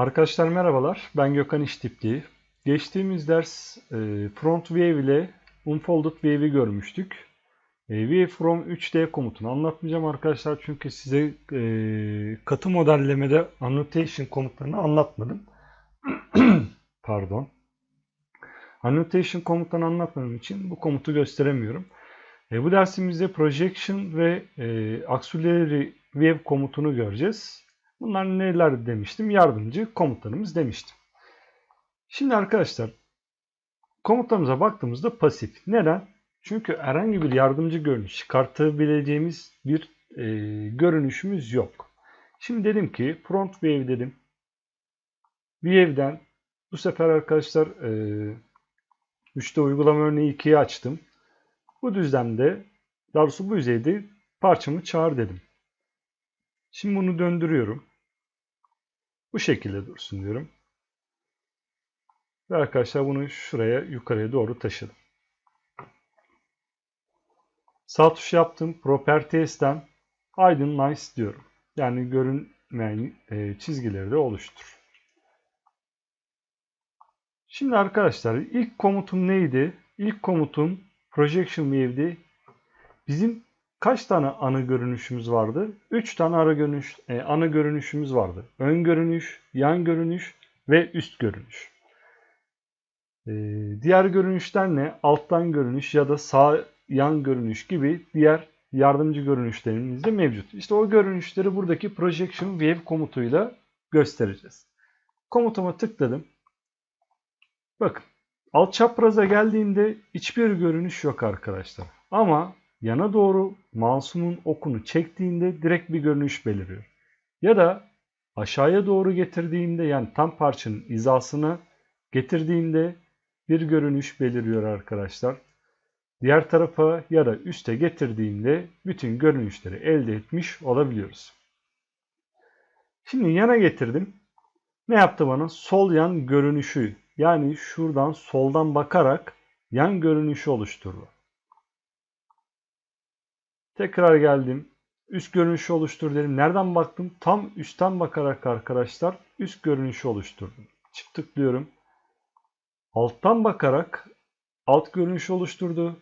Arkadaşlar merhabalar. Ben Gökhan İştipli. Geçtiğimiz ders e, Front View ile Unfolded View'i görmüştük. E, View from 3D komutunu anlatmayacağım arkadaşlar çünkü size e, katı modellemede annotation komutlarını anlatmadım. Pardon. Annotation komutlarını anlatmadığım için bu komutu gösteremiyorum. Bu dersimizde projection ve auxiliary view komutunu göreceğiz. Bunlar neler demiştim? Yardımcı komutlarımız demiştim. Şimdi arkadaşlar komutlarımıza baktığımızda pasif. Neden? Çünkü herhangi bir yardımcı görünüş çıkartabileceğimiz bir e, görünüşümüz yok. Şimdi dedim ki front view dedim. View'den bu sefer arkadaşlar e, 3'te uygulama örneği 2'yi açtım. Bu düzlemde daha doğrusu bu yüzeyde parçamı çağır dedim. Şimdi bunu döndürüyorum. Bu şekilde dursun diyorum. Ve arkadaşlar bunu şuraya yukarıya doğru taşıdım. Sağ tuş yaptım. Properties'ten Aydınlice diyorum. Yani görünmeyen e, çizgileri de oluştur. Şimdi arkadaşlar ilk komutum neydi? İlk komutum projection view'di. Bizim kaç tane ana görünüşümüz vardı? 3 tane ara görünüş, e, ana görünüşümüz vardı. Ön görünüş, yan görünüş ve üst görünüş. E, diğer görünüşler ne? Alttan görünüş ya da sağ yan görünüş gibi diğer yardımcı görünüşlerimiz de mevcut. İşte o görünüşleri buradaki projection wave komutuyla göstereceğiz. Komutuma tıkladım. Bakın alt çapraza geldiğinde hiçbir görünüş yok arkadaşlar. Ama yana doğru mouse'umun okunu çektiğinde direkt bir görünüş beliriyor. Ya da aşağıya doğru getirdiğimde yani tam parçanın hizasına getirdiğimde bir görünüş beliriyor arkadaşlar. Diğer tarafa ya da üste getirdiğimde bütün görünüşleri elde etmiş olabiliyoruz. Şimdi yana getirdim. Ne yaptı bana? Sol yan görünüşü yani şuradan soldan bakarak yan görünüşü oluşturdu. Tekrar geldim. Üst görünüşü oluştur dedim. Nereden baktım? Tam üstten bakarak arkadaşlar üst görünüşü oluşturdum. Çift tıklıyorum. Alttan bakarak alt görünüşü oluşturdu.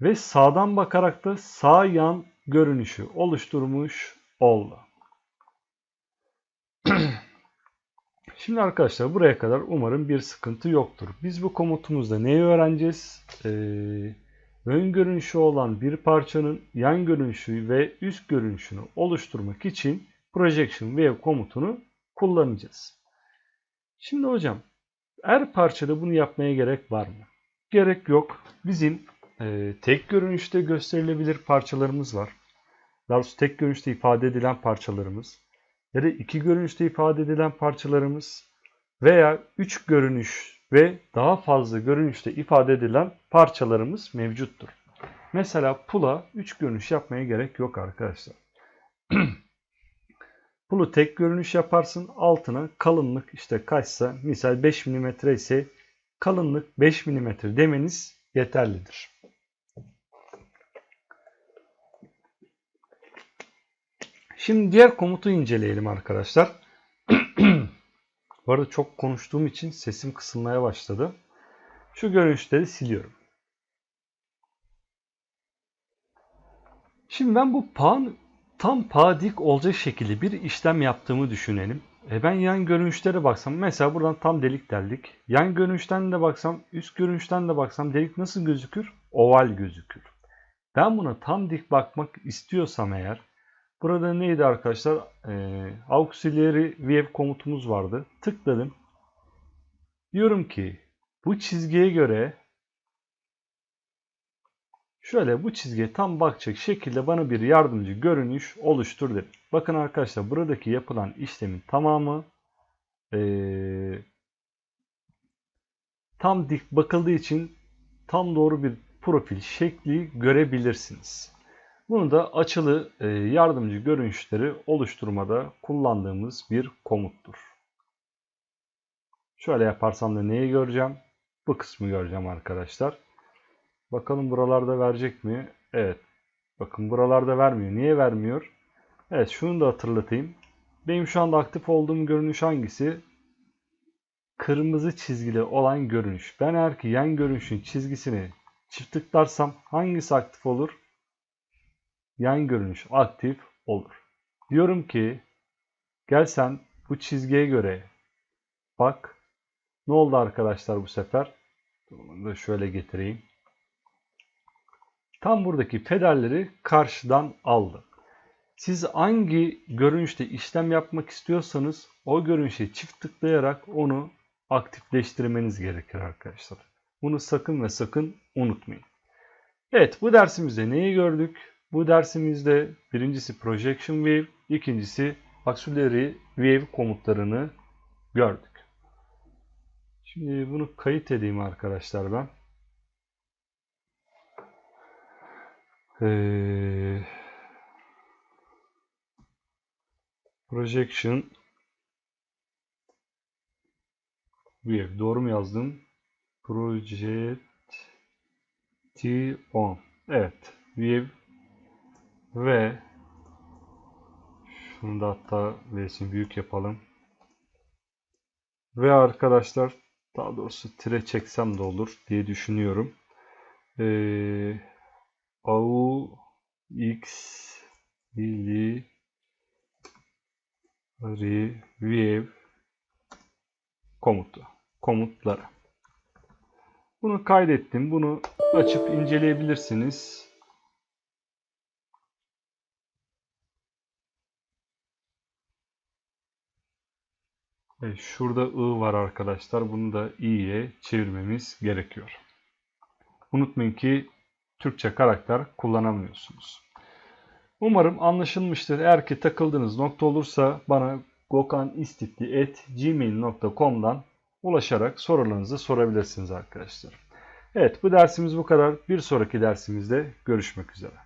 Ve sağdan bakarak da sağ yan görünüşü oluşturmuş oldu. Şimdi arkadaşlar buraya kadar umarım bir sıkıntı yoktur. Biz bu komutumuzda neyi öğreneceğiz? Ee, ön görünüşü olan bir parçanın yan görünüşü ve üst görünüşünü oluşturmak için projection wave komutunu kullanacağız. Şimdi hocam her parçada bunu yapmaya gerek var mı? Gerek yok. Bizim e, tek görünüşte gösterilebilir parçalarımız var. Daha doğrusu tek görünüşte ifade edilen parçalarımız ya da iki görünüşte ifade edilen parçalarımız veya üç görünüş ve daha fazla görünüşte ifade edilen parçalarımız mevcuttur. Mesela pula 3 görünüş yapmaya gerek yok arkadaşlar. Pulu tek görünüş yaparsın. Altına kalınlık işte kaçsa misal 5 mm ise kalınlık 5 mm demeniz yeterlidir. Şimdi diğer komutu inceleyelim arkadaşlar. Bu arada çok konuştuğum için sesim kısılmaya başladı. Şu görünüşleri siliyorum. Şimdi ben bu pan tam padik olacak şekilde bir işlem yaptığımı düşünelim. E ben yan görünüşlere baksam mesela buradan tam delik deldik. Yan görünüşten de baksam, üst görünüşten de baksam delik nasıl gözükür? Oval gözükür. Ben buna tam dik bakmak istiyorsam eğer Burada neydi arkadaşlar? Ee, auxiliary view komutumuz vardı. Tıkladım. Diyorum ki bu çizgiye göre şöyle bu çizgiye tam bakacak şekilde bana bir yardımcı görünüş oluştur dedim. Bakın arkadaşlar buradaki yapılan işlemin tamamı ee, tam dik bakıldığı için tam doğru bir profil şekli görebilirsiniz. Bunu da açılı e, yardımcı görünüşleri oluşturmada kullandığımız bir komuttur. Şöyle yaparsam da neyi göreceğim? Bu kısmı göreceğim arkadaşlar. Bakalım buralarda verecek mi? Evet. Bakın buralarda vermiyor. Niye vermiyor? Evet şunu da hatırlatayım. benim şu anda aktif olduğum görünüş hangisi? Kırmızı çizgili olan görünüş. Ben eğer ki yan görünüşün çizgisini çift tıklarsam hangisi aktif olur? Yan görünüş aktif olur. Diyorum ki gel sen bu çizgiye göre bak. Ne oldu arkadaşlar bu sefer? Bunu da şöyle getireyim. Tam buradaki pedalleri karşıdan aldı. Siz hangi görünüşte işlem yapmak istiyorsanız o görünüşe çift tıklayarak onu aktifleştirmeniz gerekir arkadaşlar. Bunu sakın ve sakın unutmayın. Evet bu dersimizde neyi gördük? Bu dersimizde birincisi projection wave, ikincisi auxiliary wave komutlarını gördük. Şimdi bunu kayıt edeyim arkadaşlar ben. Ee, projection Wave. Doğru mu yazdım? Project on. Evet. Wave ve şunu da hatta V'sini büyük yapalım. Ve arkadaşlar daha doğrusu tire çeksem de olur diye düşünüyorum. Ee, AU X ili Wave komutu komutları. Bunu kaydettim. Bunu açıp inceleyebilirsiniz. Evet, şurada I var arkadaşlar. Bunu da i'ye çevirmemiz gerekiyor. Unutmayın ki Türkçe karakter kullanamıyorsunuz. Umarım anlaşılmıştır. Eğer ki takıldığınız nokta olursa bana gokanistitti.gmail.com'dan ulaşarak sorularınızı sorabilirsiniz arkadaşlar. Evet bu dersimiz bu kadar. Bir sonraki dersimizde görüşmek üzere.